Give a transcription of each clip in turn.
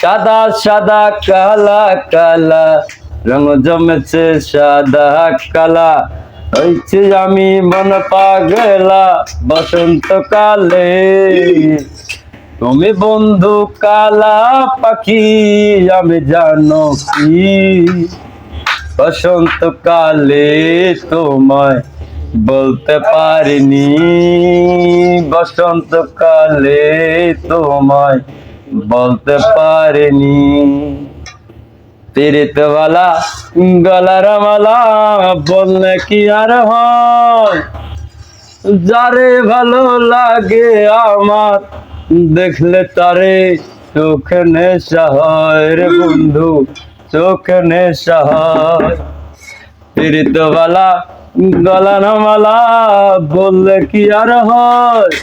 সাদা সাদা কালা কালা। রঙ জমেছে সাদা, কালা। হয়েছে আমি মন পাগলা, বসন্তকালে। তুমি বন্ধু কালা পাখি, আমি জানো কি? বসন্তকালে তোমায় বলতে পারিনি। বসন্তকালে তোমায় বলতে পারেনি। তিরিতওয়ালা গলার মালা বললে কি আর হয়? যারে ভালো লাগে আমার, দেখলে তারে চোখ রে বন্ধু, চোখ নেশা প্রীতবালা গলার মালা বললে কি আর হয়?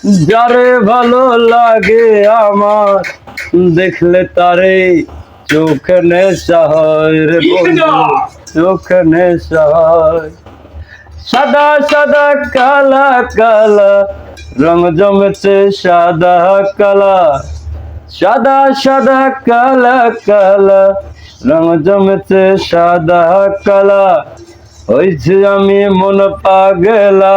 যারে ভালো লাগে আমার দেখলে তারে চোখ নেশা হয় রে বন্ধু। চোখ নেশা হয়। সাদা সাদা কালা কালা রং জমেছে সাদা কালা। সাদা সাদা কালা কালা রং জমেছে সাদা কালা। হয়েছে আমি মন পাগলা